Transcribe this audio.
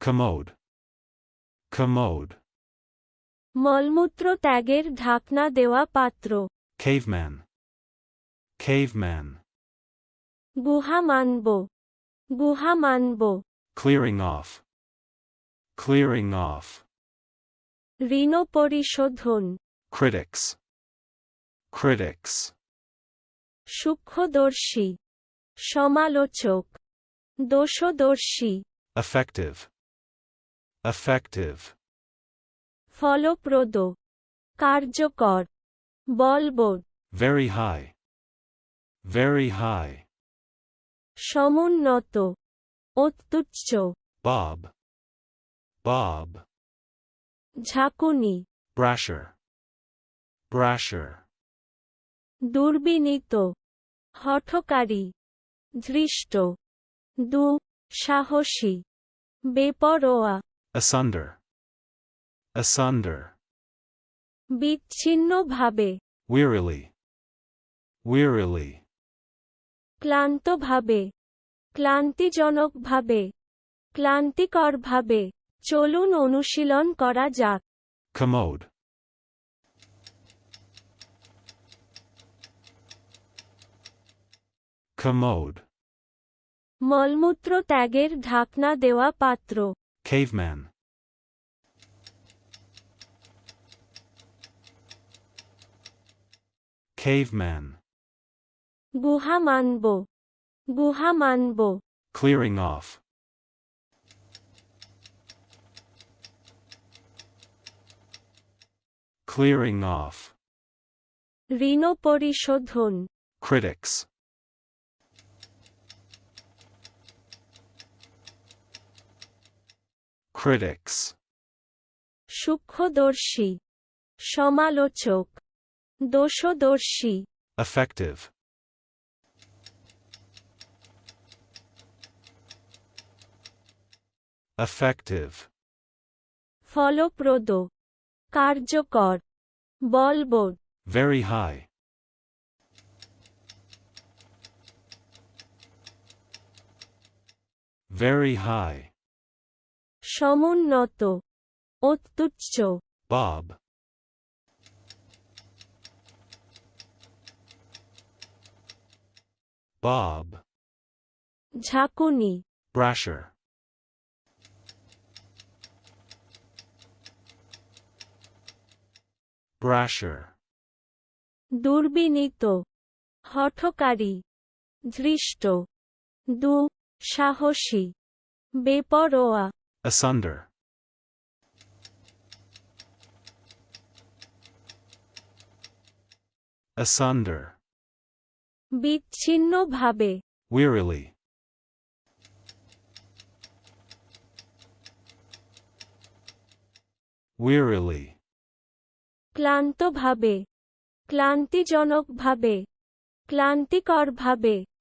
commode, commode, মলমূত্র ত্যাগের ঢাকনা দেওয়া পাত্র caveman, caveman, গুহা মানব গুহা মানব clearing off, clearing off, ঋণ পরিশোধন critics, critics, সূক্ষ্মদর্শী সমালোচক দোষদর্শী effective, effective, ফলপ্রদ কার্যকর বলবৎ very high, very high, সমুন্নত অত্যুচ্চ bob, bob, ঝাঁকুনি brasher, brasher, দুর্বিনীত হঠকারী ধৃষ্ট দু সাহসী বেপরোয়া asunder, asunder, বিচ্ছিন্নভাবে wearily, wearily, ক্লান্তভাবে ক্লান্তিজনকভাবে ক্লান্তিকরভাবে চলুন অনুশীলন করা যাক। commode, commode, মলমূত্র ত্যাগের ঢাকনা দেওয়া পাত্র। caveman, caveman, গুহা মানব গুহা মানব clearing off, clearing off, ঋণ পরিশোধন critics, critics, সূক্ষ্মদর্শী সমালোচক দোষদর্শী effective, effective, ফলপ্রদ কার্যকর বলবৎ very high, very high, সমুন্নত অত্যুচ্চ। Bob, bob, ঝাঁকুনি। Brasher, brasher, দুর্বিনীত হঠকারী ধৃষ্ট দু সাহসী বেপরোয়া। asunder, asunder, বিচ্ছিন্নভাবে wearily, wearily, ক্লান্তভাবে ক্লান্তিজনকভাবে ক্লান্তিকরভাবে